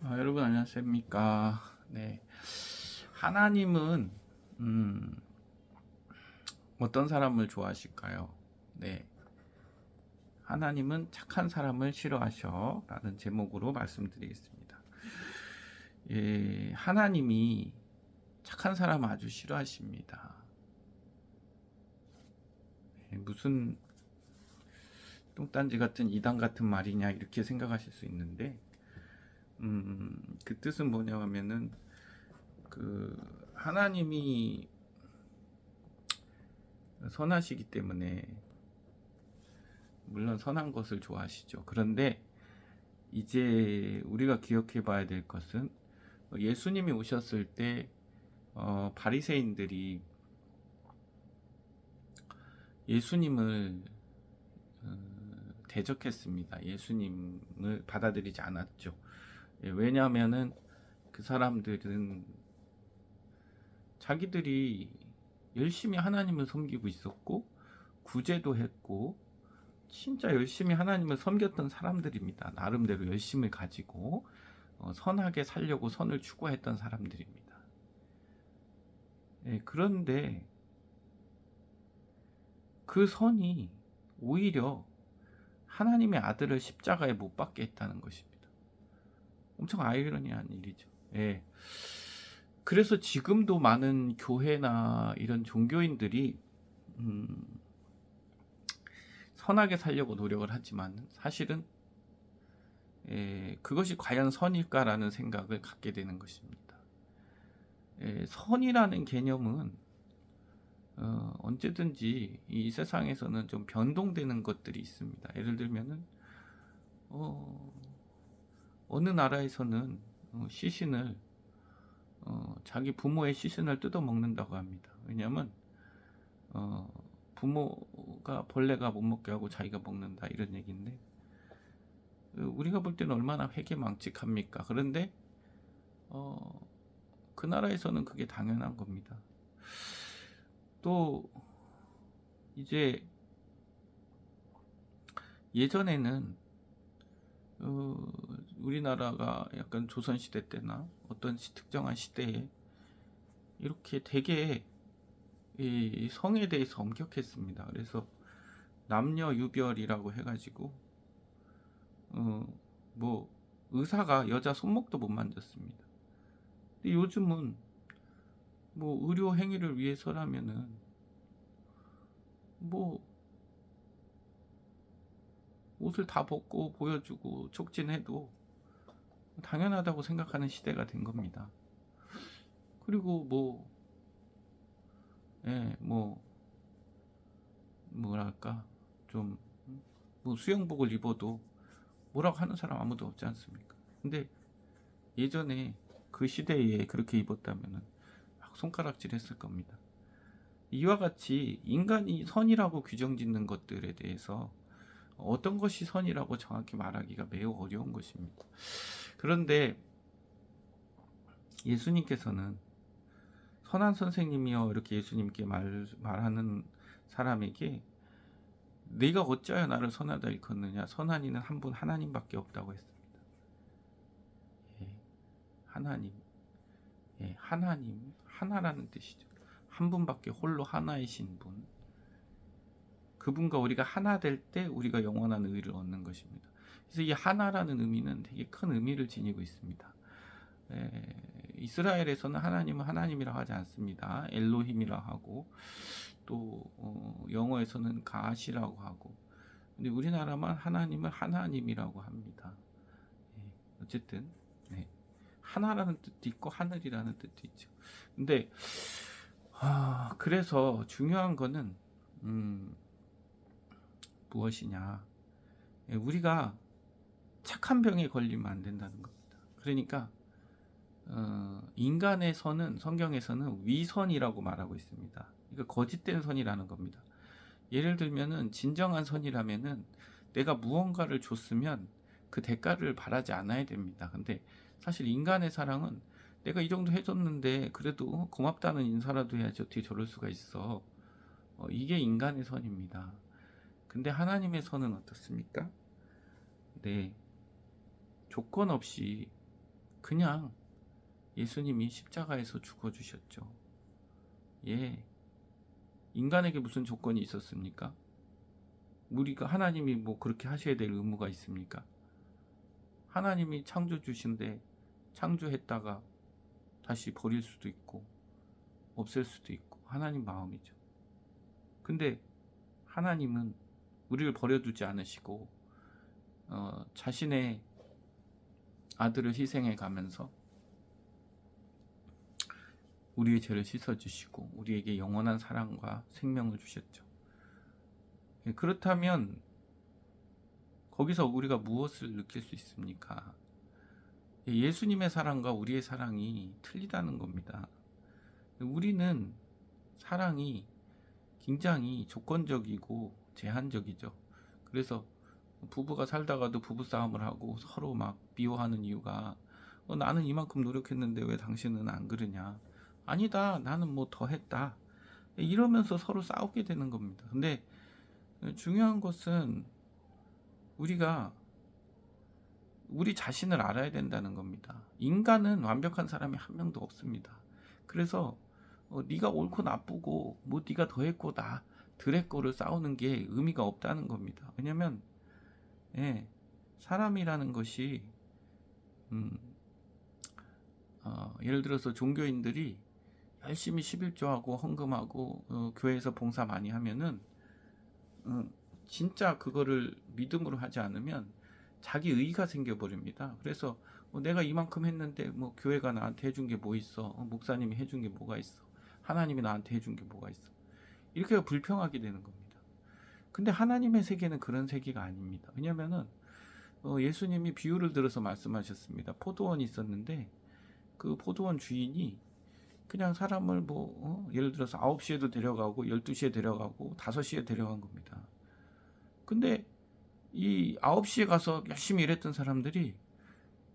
아, 여러분 안녕하십니까? 네. 하나님은 음, 어떤 사람을 좋아하실까요? 네. 하나님은 착한 사람을 싫어하셔 라는 제목으로 말씀드리겠습니다. 예, 하나님이 착한 사람 아주 싫어하십니다. 예, 무슨 똥딴지 같은 이단 같은 말이냐 이렇게 생각하실 수 있는데 음, 그 뜻은 뭐냐 하면은 그 하나님이 선하시기 때문에 물론 선한 것을 좋아하시죠. 그런데 이제 우리가 기억해 봐야 될 것은 예수님이 오셨을 때 어, 바리새인들이 예수님을 어, 대적했습니다. 예수님을 받아들이지 않았죠. 예, 왜냐하면은 그 사람들은 자기들이 열심히 하나님을 섬기고 있었고 구제도 했고 진짜 열심히 하나님을 섬겼던 사람들입니다. 나름대로 열심을 가지고 어, 선하게 살려고 선을 추구했던 사람들입니다. 예, 그런데 그 선이 오히려 하나님의 아들을 십자가에 못 박게 했다는 것입니다. 엄청 아이러니한 일이죠. 예. 그래서 지금도 많은 교회나 이런 종교인들이 음, 선하게 살려고 노력을 하지만 사실은 예, 그것이 과연 선일까라는 생각을 갖게 되는 것입니다. 예, 선이라는 개념은 어, 언제든지 이 세상에서는 좀 변동되는 것들이 있습니다. 예를 들면은 어, 어느 나라에서는 어, 시신을 어, 자기 부모의 시신을 뜯어 먹는다고 합니다. 왜냐하면 어, 부모가 벌레가 못 먹게 하고 자기가 먹는다 이런 얘기인데 그 우리가 볼 때는 얼마나 회개망측합니까? 그런데 어, 그 나라에서는 그게 당연한 겁니다. 또 이제 예전에는 어, 우리나라가 약간 조선시대 때나 어떤 시- 특정한 시대에 이렇게 되게 이 성에 대해서 엄격했습니다. 그래서 남녀 유별이라고 해가지고 어, 뭐 의사가 여자 손목도 못 만졌습니다. 근데 요즘은 뭐 의료 행위를 위해서라면은 뭐 옷을 다 벗고 보여주고 촉진해도 당연하다고 생각하는 시대가 된 겁니다. 그리고 뭐, 예, 뭐, 뭐랄까, 좀, 뭐 수영복을 입어도 뭐라고 하는 사람 아무도 없지 않습니까? 근데 예전에 그 시대에 그렇게 입었다면은 막 손가락질 했을 겁니다. 이와 같이 인간이 선이라고 규정 짓는 것들에 대해서 어떤 것이 선이라고 정확히 말하기가 매우 어려운 것입니다. 그런데 예수님께서는 선한 선생님이여 이렇게 예수님께 말, 말하는 사람에게 네가 어찌하여 나를 선하다 일컫느냐 선한 이는 한 분 하나님밖에 없다고 했습니다. 예, 하나님 예, 하나님 하나라는 뜻이죠. 한 분밖에 홀로 하나이신 분 그분과 우리가 하나 될 때 우리가 영원한 의를 얻는 것입니다. 그래서 이 하나라는 의미는 되게 큰 의미를 지니고 있습니다. 에, 이스라엘에서는 하나님은 하나님이라고 하지 않습니다. 엘로힘이라고 하고 또 어, 영어에서는 가시라고 하고 근데 우리나라만 하나님을 하나님이라고 합니다. 예, 어쨌든 네. 하나라는 뜻도 있고 하늘이라는 뜻도 있죠. 근데 아, 그래서 중요한 거는 음, 무엇이냐? 예, 우리가 착한 병에 걸리면 안 된다는 겁니다. 그러니까 어, 선은 성경에서는 위선이라고 말하고 있습니다. 이거 거짓된 선이라는 겁니다. 예를 들면은 진정한 선이라면은 내가 무언가를 줬으면 그 대가를 바라지 않아야 됩니다. 근데 사실 인간의 사랑은 내가 이 정도 해줬는데 그래도 고맙다는 인사라도 해야지 어떻게 저럴 수가 있어. 어, 이게 인간의 선입니다. 근데 하나님의 선은 어떻습니까? 네. 조건 없이 그냥 예수님이 십자가에서 죽어주셨죠. 예. 인간에게 무슨 조건이 있었습니까? 우리가 하나님이 뭐 그렇게 하셔야 될 의무가 있습니까? 하나님이 창조 주신데 창조했다가 다시 버릴 수도 있고 없앨 수도 있고 하나님 마음이죠. 근데 하나님은 우리를 버려두지 않으시고 어, 자신의 아들을 희생해 가면서 우리의 죄를 씻어주시고 우리에게 영원한 사랑과 생명을 주셨죠. 예, 그렇다면 거기서 우리가 무엇을 느낄 수 있습니까? 예, 예수님의 사랑과 우리의 사랑이 틀리다는 겁니다. 우리는 사랑이 굉장히 조건적이고 제한적이죠. 그래서 부부가 살다가도 부부 싸움을 하고 서로 막 미워하는 이유가 어, 나는 이만큼 노력했는데 왜 당신은 안 그러냐? 아니다. 나는 뭐 더 했다. 이러면서 서로 싸우게 되는 겁니다. 근데 중요한 것은 우리가 우리 자신을 알아야 된다는 겁니다. 인간은 완벽한 사람이 한 명도 없습니다. 그래서 어, 네가 옳고 나쁘고 뭐 네가 더 했고 나 덜했고를 싸우는 게 의미가 없다는 겁니다. 왜냐면 예, 사람이라는 것이 음, 어, 예를 들어서 종교인들이 열심히 11조하고 헌금하고 어, 교회에서 봉사 많이 하면은 음, 진짜 그거를 믿음으로 하지 않으면 자기 의가 생겨버립니다. 그래서 어, 내가 이만큼 했는데 뭐 교회가 나한테 해준 게 뭐 있어? 어, 목사님이 해준 게 뭐가 있어? 하나님이 나한테 해준 게 뭐가 있어? 이렇게 불평하게 되는 겁니다. 근데 하나님의 세계는 그런 세계가 아닙니다. 왜냐면은 어, 예수님이 비유를 들어서 말씀하셨습니다. 포도원이 있었는데 그 포도원 주인이 그냥 사람을 뭐 어? 예를 들어서 9시에도 데려가고 12시에 데려가고 5시에 데려간 겁니다. 근데 이 9시에 가서 열심히 일했던 사람들이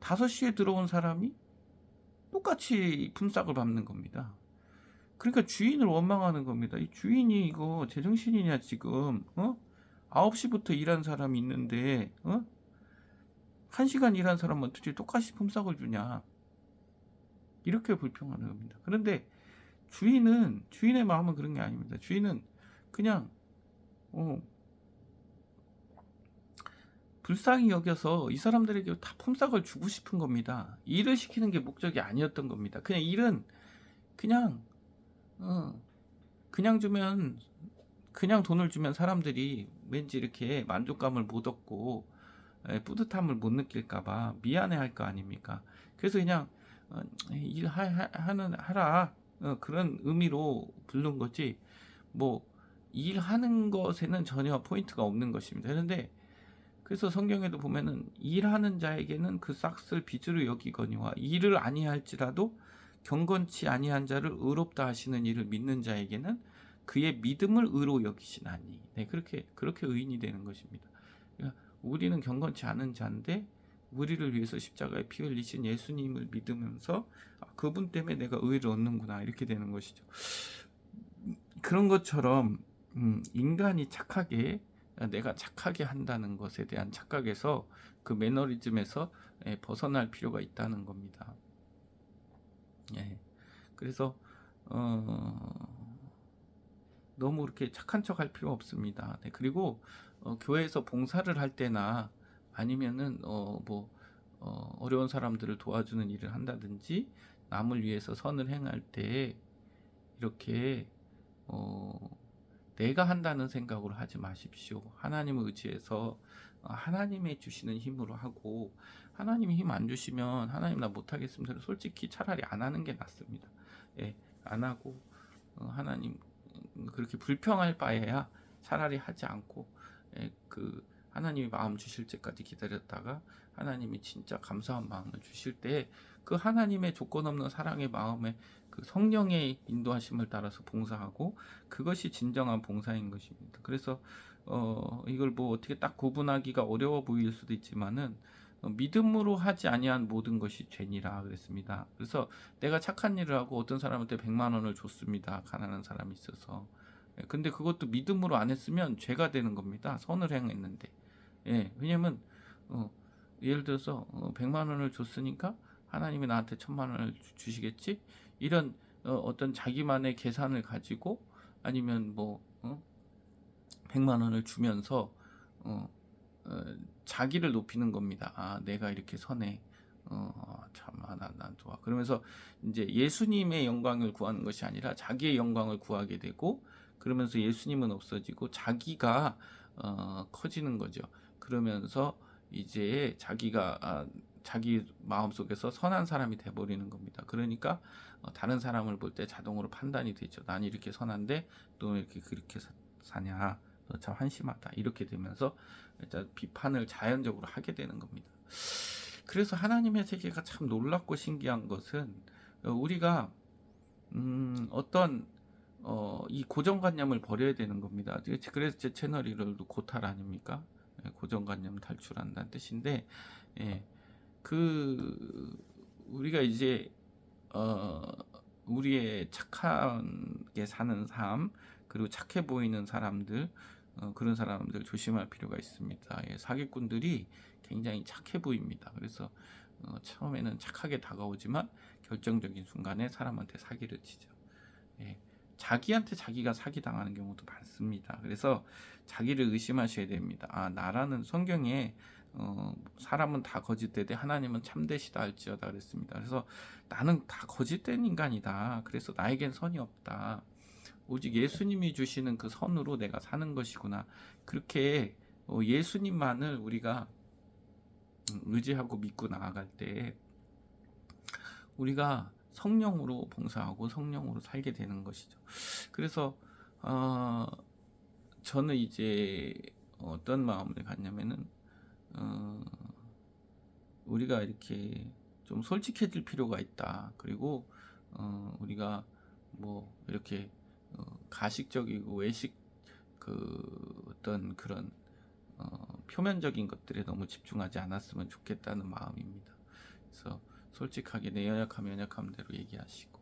5시에 들어온 사람이 똑같이 품삯을 밟는 겁니다. 그러니까 주인을 원망하는 겁니다. 이 주인이 이거 제정신이냐 지금 어? 9시부터 일한 사람이 있는데 어? 1시간 일한 사람은 어떻게 똑같이 품삯을 주냐 이렇게 불평하는 겁니다. 그런데 주인은 주인의 마음은 그런 게 아닙니다. 주인은 그냥 어, 불쌍히 여겨서 이 사람들에게 다 품삯을 주고 싶은 겁니다. 일을 시키는 게 목적이 아니었던 겁니다. 그냥 일은 그냥 어, 그냥 주면 그냥 돈을 주면 사람들이 왠지 이렇게 만족감을 못 얻고 에, 뿌듯함을 못 느낄까봐 미안해할 거 아닙니까? 그래서 그냥 어, 일 하, 하, 하는 하라 어, 그런 의미로 부른 거지 뭐 일하는 것에는 전혀 포인트가 없는 것입니다. 그런데 그래서 성경에도 보면은 일하는 자에게는 그 싹을 빚으로 여기거니와 일을 아니할지라도 경건치 아니한 자를 의롭다 하시는 일을 믿는 자에게는 그의 믿음을 의로 여기시나니 네 그렇게 그렇게 의인이 되는 것입니다. 그러니까 우리는 경건치 않은 자인데 우리를 위해서 십자가에 피 흘리신 예수님을 믿으면서 아, 그분 때문에 내가 의를 얻는구나 이렇게 되는 것이죠. 그런 것처럼 음, 인간이 착하게 내가 착하게 한다는 것에 대한 착각에서 그 매너리즘에서 예, 벗어날 필요가 있다는 겁니다. 예. 그래서 어, 너무 그렇게 착한 척 할 필요 없습니다. 네, 그리고 어, 교회에서 봉사를 할 때나 아니면은 어, 뭐 어, 어려운 사람들을 도와주는 일을 한다든지 남을 위해서 선을 행할 때 이렇게 어, 내가 한다는 생각으로 하지 마십시오. 하나님을 의지해서 어, 하나님의 주시는 힘으로 하고 하나님이 힘 안 주시면 하나님 나 못하겠습니다. 솔직히 차라리 안 하는 게 낫습니다. 예, 안 하고 어, 하나님 음, 그렇게 불평할 바에야 차라리 하지 않고 예, 그 하나님이 마음 주실 때까지 기다렸다가 하나님이 진짜 감사한 마음을 주실 때 그 하나님의 조건 없는 사랑의 마음에 그 성령의 인도하심을 따라서 봉사하고 그것이 진정한 봉사인 것입니다. 그래서 어 이걸 뭐 어떻게 딱 구분하기가 어려워 보일 수도 있지만은 어, 믿음으로 하지 아니한 모든 것이 죄니라 그랬습니다. 그래서 내가 착한 일을 하고 어떤 사람한테 100만 원을 줬습니다. 가난한 사람이 있어서. 예, 근데 그것도 믿음으로 안 했으면 죄가 되는 겁니다. 선을 행했는데. 예, 왜냐면 어, 예를 들어서 어, 100만 원을 줬으니까 하나님이 나한테 천만 원을 주- 주시겠지? 이런 어, 어떤 자기만의 계산을 가지고 아니면 뭐 어? 100만 원을 주면서 어, 어, 자기를 높이는 겁니다. 아, 내가 이렇게 선해. 어, 참, 아, 난, 난 좋아. 그러면서 이제 예수님의 영광을 구하는 것이 아니라 자기의 영광을 구하게 되고, 그러면서 예수님은 없어지고 자기가 어, 커지는 거죠. 그러면서 이제 자기가 아, 자기 마음속에서 선한 사람이 돼버리는 겁니다. 그러니까 어, 다른 사람을 볼 때 자동으로 판단이 되죠. 난 이렇게 선한데 너 이렇게 그렇게 사, 사냐? 너참 한심하다. 이렇게 되면서 일단 비판을 자연적으로 하게 되는 겁니다. 그래서 하나님의 세계가 참 놀랍고 신기한 것은 어, 우리가 음, 어떤 어, 이 고정관념을 버려야 되는 겁니다. 그래서 제 채널 이름도 고탈 아닙니까? 예, 고정관념 탈출한다는 뜻인데, 예, 그 우리가 이제 어, 우리의 착하게 사는 삶 그리고 착해 보이는 사람들 어, 그런 사람들 조심할 필요가 있습니다. 예, 사기꾼들이 굉장히 착해 보입니다. 그래서 어, 처음에는 착하게 다가오지만 결정적인 순간에 사람한테 사기를 치죠. 예, 자기한테 자기가 사기 당하는 경우도 많습니다. 그래서 자기를 의심하셔야 됩니다. 아, 나라는 성경에 어, 사람은 다 거짓되되 하나님은 참되시다 할지어다 그랬습니다. 그래서 나는 다 거짓된 인간이다. 그래서 나에겐 선이 없다. 오직 예수님이 주시는 그 선으로 내가 사는 것이구나. 그렇게 어, 예수님만을 우리가 음, 의지하고 믿고 나아갈 때 우리가 성령으로 봉사하고 성령으로 살게 되는 것이죠. 그래서 어, 저는 이제 어떤 마음을 갖냐면은 어, 우리가 이렇게 좀 솔직해질 필요가 있다. 그리고 어, 우리가 뭐 이렇게 어, 가식적이고 외식 그 어떤 그런 어, 표면적인 것들에 너무 집중하지 않았으면 좋겠다는 마음입니다. 그래서 솔직하게 내 연약함 연약함 대로 얘기하시고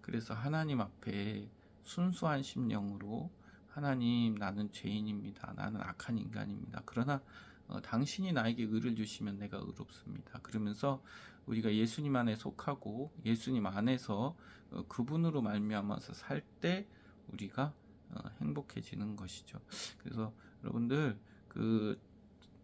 그래서 하나님 앞에 순수한 심령으로 하나님 나는 죄인입니다. 나는 악한 인간입니다. 그러나 어, 당신이 나에게 의를 주시면 내가 의롭습니다. 그러면서 우리가 예수님 안에 속하고 예수님 안에서 어, 그분으로 말미암아서 살때 우리가 어, 행복해지는 것이죠. 그래서 여러분들 그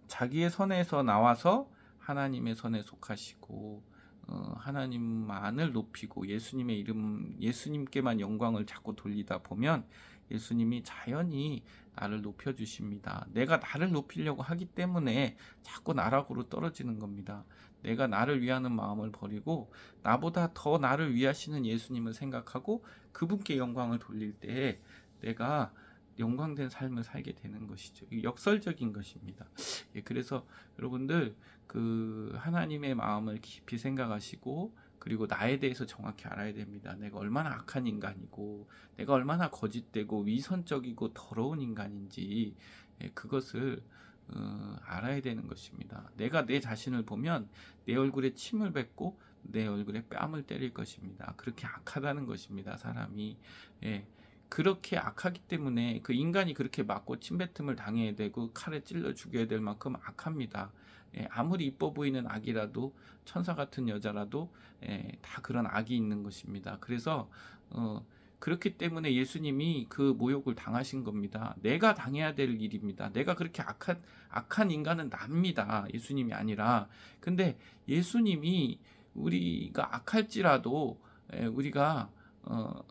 자기의 선에서 나와서 하나님의 선에 속하시고 어, 하나님만을 높이고 예수님의 이름 예수님께만 영광을 자꾸 돌리다 보면 예수님이 자연히 나를 높여 주십니다. 내가 나를 높이려고 하기 때문에 자꾸 나락으로 떨어지는 겁니다. 내가 나를 위하는 마음을 버리고 나보다 더 나를 위하시는 예수님을 생각하고 그분께 영광을 돌릴 때 내가 영광된 삶을 살게 되는 것이죠. 역설적인 것입니다. 예, 그래서 여러분들 그 하나님의 마음을 깊이 생각하시고 그리고 나에 대해서 정확히 알아야 됩니다. 내가 얼마나 악한 인간이고 내가 얼마나 거짓되고 위선적이고 더러운 인간인지 예, 그것을 어, 알아야 되는 것입니다. 내가 내 자신을 보면 내 얼굴에 침을 뱉고 내 얼굴에 뺨을 때릴 것입니다. 그렇게 악하다는 것입니다. 사람이 예, 그렇게 악하기 때문에 그 인간이 그렇게 맞고 침뱉음을 당해야 되고 칼에 찔러 죽여야 될 만큼 악합니다. 예, 아무리 이뻐 보이는 악이라도 천사 같은 여자라도 예, 다 그런 악이 있는 것입니다. 그래서 어, 그렇기 때문에 예수님이 그 모욕을 당하신 겁니다. 내가 당해야 될 일입니다. 내가 그렇게 악한 악한 인간은 납니다. 예수님이 아니라. 근데 예수님이 우리가 악할지라도 예, 우리가 어,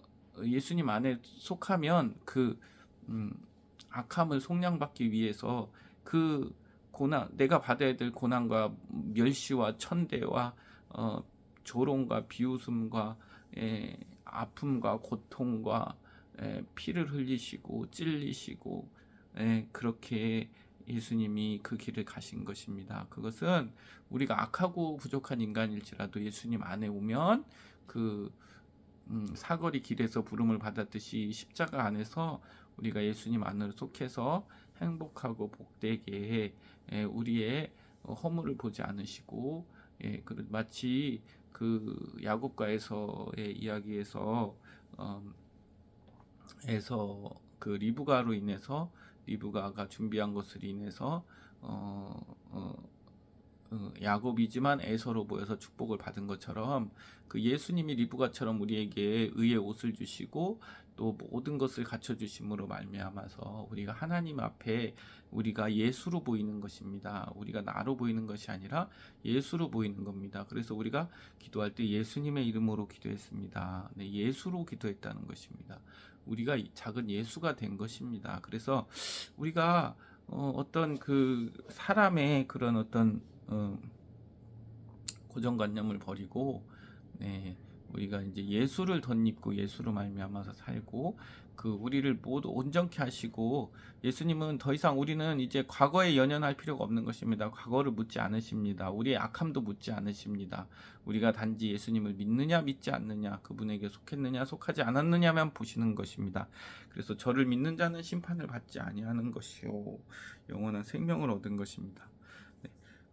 예수님 안에 속하면 그 음, 악함을 속량받기 위해서 그 고난 내가 받아야 될 고난과 멸시와 천대와 어, 조롱과 비웃음과 에, 아픔과 고통과 에, 피를 흘리시고 찔리시고 에, 그렇게 예수님이 그 길을 가신 것입니다. 그것은 우리가 악하고 부족한 인간일지라도 예수님 안에 오면 그 음, 사거리 길에서 부름을 받았듯이 십자가 안에서 우리가 예수님 안으로 속해서 행복하고 복되게 예, 우리의 어, 허물을 보지 않으시고 예, 그 마치 그 야곱과에서의 이야기에서 어, 에서 그 리브가로 인해서 리브가가 준비한 것을 인해서 어, 어, 어, 야곱이지만 에서로 모여서 축복을 받은 것처럼 그 예수님이 리브가처럼 우리에게 의의 옷을 주시고 또 모든 것을 갖춰 주심으로 말미암아서 우리가 하나님 앞에 우리가 예수로 보이는 것입니다. 우리가 나로 보이는 것이 아니라 예수로 보이는 겁니다. 그래서 우리가 기도할 때 예수님의 이름으로 기도했습니다. 네, 예수로 기도했다는 것입니다. 우리가 이 작은 예수가 된 것입니다. 그래서 우리가 어, 어떤 그 사람의 그런 어떤 어, 고정관념을 버리고 네, 우리가 이제 예수를 덧입고 예수로 말미암아서 살고 그 우리를 모두 온전케 하시고 예수님은 더 이상 우리는 이제 과거에 연연할 필요가 없는 것입니다. 과거를 묻지 않으십니다. 우리의 악함도 묻지 않으십니다. 우리가 단지 예수님을 믿느냐 믿지 않느냐 그분에게 속했느냐 속하지 않았느냐만 보시는 것입니다. 그래서 저를 믿는 자는 심판을 받지 아니하는 것이요 영원한 생명을 얻은 것입니다.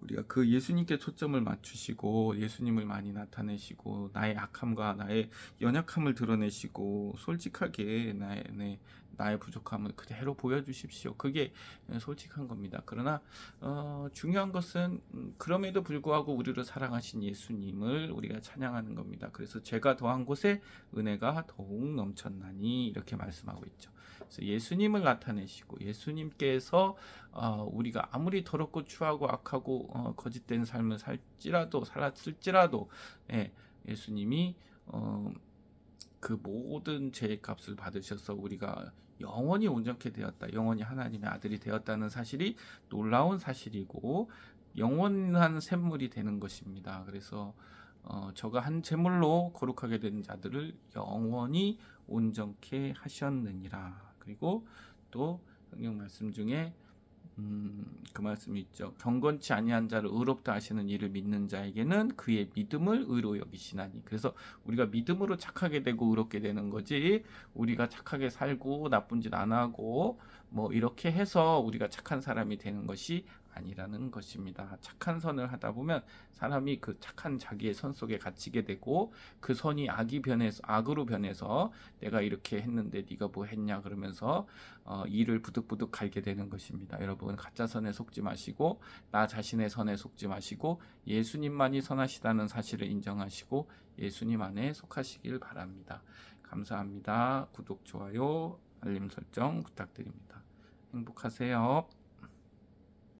네, 우리가 그 예수님께 초점을 맞추시고 예수님을 많이 나타내시고 나의 악함과 나의 연약함을 드러내시고 솔직하게 나의 네, 나의 부족함을 그대로 보여주십시오. 그게 솔직한 겁니다. 그러나 어, 중요한 것은 음, 그럼에도 불구하고 우리를 사랑하신 예수님을 우리가 찬양하는 겁니다. 그래서 죄가 더한 곳에 은혜가 더욱 넘쳤나니 이렇게 말씀하고 있죠. 예수님을 나타내시고 예수님께서 어, 우리가 아무리 더럽고 추하고 악하고 어, 거짓된 삶을 살지라도 살았을지라도 예, 예수님이 어, 그 모든 죄의 값을 받으셔서 우리가 영원히 온전케 되었다. 영원히 하나님의 아들이 되었다는 사실이 놀라운 사실이고 영원한 샘물이 되는 것입니다. 그래서 어, 저가 한 제물로 거룩하게 된 자들을 영원히 온전케 하셨느니라. 그리고 또 성경 말씀 중에 음, 그 말씀이 있죠. 경건치 아니한 자를 의롭다 하시는 이를 믿는 자에게는 그의 믿음을 의로 여기시나니. 그래서 우리가 믿음으로 착하게 되고 의롭게 되는 거지. 우리가 착하게 살고 나쁜 짓 안 하고 뭐 이렇게 해서 우리가 착한 사람이 되는 것이 아니라는 것입니다. 착한 선을 하다 보면 사람이 그 착한 자기의 선 속에 갇히게 되고 그 선이 악이 변해서 악으로 변해서 내가 이렇게 했는데 네가 뭐 했냐 그러면서 어, 이를 부득부득 갈게 되는 것입니다. 여러분 가짜 선에 속지 마시고 나 자신의 선에 속지 마시고 예수님만이 선하시다는 사실을 인정하시고 예수님 안에 속하시길 바랍니다. 감사합니다. 구독, 좋아요, 알림 설정 부탁드립니다. 행복하세요.